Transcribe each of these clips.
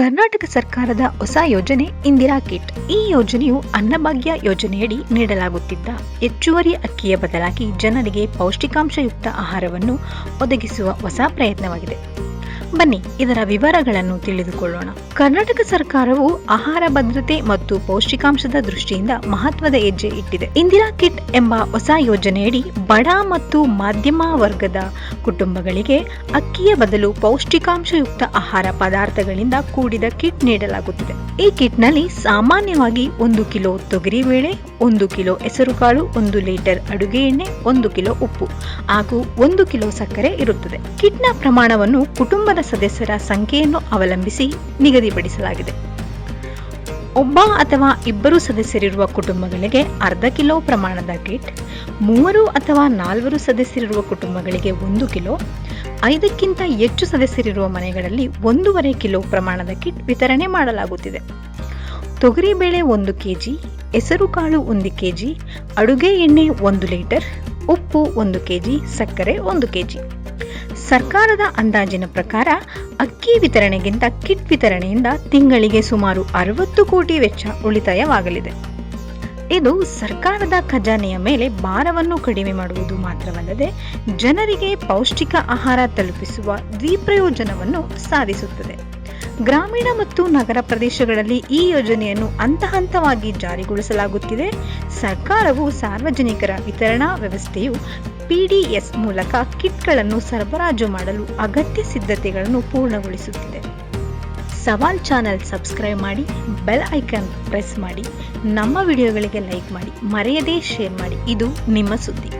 ಕರ್ನಾಟಕ ಸರ್ಕಾರದ ಹೊಸ ಯೋಜನೆ ಇಂದಿರಾ ಕಿಟ್. ಈ ಯೋಜನೆಯು ಅನ್ನಭಾಗ್ಯ ಯೋಜನೆಯಡಿ ನೀಡಲಾಗುತ್ತಿದ್ದ ಹೆಚ್ಚುವರಿ ಅಕ್ಕಿಯ ಬದಲಾಗಿ ಜನರಿಗೆ ಪೌಷ್ಟಿಕಾಂಶಯುಕ್ತ ಆಹಾರವನ್ನು ಒದಗಿಸುವ ಹೊಸ ಪ್ರಯತ್ನವಾಗಿದೆ. ಬನ್ನಿ, ಇದರ ವಿವರಗಳನ್ನು ತಿಳಿದುಕೊಳ್ಳೋಣ. ಕರ್ನಾಟಕ ಸರ್ಕಾರವು ಆಹಾರ ಭದ್ರತೆ ಮತ್ತು ಪೌಷ್ಟಿಕಾಂಶದ ದೃಷ್ಟಿಯಿಂದ ಮಹತ್ವದ ಹೆಜ್ಜೆ ಇಟ್ಟಿದೆ. ಇಂದಿರಾ ಕಿಟ್ ಎಂಬ ಹೊಸ ಯೋಜನೆಯಡಿ ಬಡ ಮತ್ತು ಮಧ್ಯಮ ವರ್ಗದ ಕುಟುಂಬಗಳಿಗೆ ಅಕ್ಕಿಯ ಬದಲು ಪೌಷ್ಟಿಕಾಂಶಯುಕ್ತ ಆಹಾರ ಪದಾರ್ಥಗಳಿಂದ ಕೂಡಿದ ಕಿಟ್ ನೀಡಲಾಗುತ್ತಿದೆ. ಈ ಕಿಟ್ನಲ್ಲಿ ಸಾಮಾನ್ಯವಾಗಿ ಒಂದು ಕಿಲೋ ತೊಗರಿಬೇಳೆ ಒಂದು ಕಿಲೋ ಹೆಸರುಕಾಳು, ಒಂದು ಲೀಟರ್ ಅಡುಗೆ ಎಣ್ಣೆ, ಒಂದು ಕಿಲೋ ಉಪ್ಪು ಹಾಗೂ ಒಂದು ಕಿಲೋ ಸಕ್ಕರೆ ಇರುತ್ತದೆ. ಕಿಟ್ನ ಪ್ರಮಾಣವನ್ನು ಕುಟುಂಬದ ಸದಸ್ಯರ ಸಂಖ್ಯೆಯನ್ನು ಅವಲಂಬಿಸಿ ನಿಗದಿಪಡಿಸಲಾಗಿದೆ. ಒಬ್ಬ ಅಥವಾ ಇಬ್ಬರು ಸದಸ್ಯರಿರುವ ಕುಟುಂಬಗಳಿಗೆ ಅರ್ಧ ಕಿಲೋ ಪ್ರಮಾಣದ ಕಿಟ್, ಮೂವರು ಅಥವಾ ನಾಲ್ವರು ಸದಸ್ಯರಿರುವ ಕುಟುಂಬಗಳಿಗೆ ಒಂದು ಕಿಲೋ, ಐದಕ್ಕಿಂತ ಹೆಚ್ಚು ಸದಸ್ಯರಿರುವ ಮನೆಗಳಲ್ಲಿ ಒಂದೂವರೆ ಕಿಲೋ ಪ್ರಮಾಣದ ಕಿಟ್ ವಿತರಣೆ ಮಾಡಲಾಗುತ್ತಿದೆ. ತೊಗರಿಬೇಳೆ ಒಂದು ಕೆಜಿ ಹೆಸರುಕಾಳು ಒಂದು ಕೆಜಿ, ಅಡುಗೆ ಎಣ್ಣೆ ಒಂದು ಲೀಟರ್, ಉಪ್ಪು ಒಂದು ಕೆಜಿ, ಸಕ್ಕರೆ ಒಂದು ಕೆಜಿ. ಸರ್ಕಾರದ ಅಂದಾಜಿನ ಪ್ರಕಾರ ಅಕ್ಕಿ ವಿತರಣೆಗಿಂತ ಕಿಟ್ ವಿತರಣೆಯಿಂದ ತಿಂಗಳಿಗೆ ಸುಮಾರು ಅರವತ್ತು ಕೋಟಿ ವೆಚ್ಚ ಉಳಿತಾಯವಾಗಲಿದೆ. ಇದು ಸರ್ಕಾರದ ಖಜಾನೆಯ ಮೇಲೆ ಭಾರವನ್ನು ಕಡಿಮೆ ಮಾಡುವುದು ಮಾತ್ರವಲ್ಲದೆ ಜನರಿಗೆ ಪೌಷ್ಟಿಕ ಆಹಾರ ತಲುಪಿಸುವ ದ್ವಿಪ್ರಯೋಜನವನ್ನು ಸಾಧಿಸುತ್ತದೆ. ಗ್ರಾಮೀಣ ಮತ್ತು ನಗರ ಪ್ರದೇಶಗಳಲ್ಲಿ ಈ ಯೋಜನೆಯನ್ನು ಹಂತ ಹಂತವಾಗಿ ಜಾರಿಗೊಳಿಸಲಾಗುತ್ತಿದೆ. ಸರ್ಕಾರವು ಸಾರ್ವಜನಿಕರ ವಿತರಣಾ ವ್ಯವಸ್ಥೆಯು ಪಿಡಿಎಸ್ ಮೂಲಕ ಕಿಟ್ಗಳನ್ನು ಸರಬರಾಜು ಮಾಡಲು ಅಗತ್ಯ ಸಿದ್ಧತೆಗಳನ್ನು ಪೂರ್ಣಗೊಳಿಸುತ್ತಿದೆ. ಸವಾಲ್ ಚಾನೆಲ್ ಸಬ್ಸ್ಕ್ರೈಬ್ ಮಾಡಿ, ಬೆಲ್ ಐಕಾನ್ ಪ್ರೆಸ್ ಮಾಡಿ, ನಮ್ಮ ವಿಡಿಯೋಗಳಿಗೆ ಲೈಕ್ ಮಾಡಿ, ಮರೆಯದೇ ಶೇರ್ ಮಾಡಿ. ಇದು ನಿಮ್ಮ ಸುದ್ದಿ.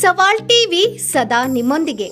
ಸವಾಲ್ ಟಿವಿ ಸದಾ ನಿಮ್ಮೊಂದಿಗೆ.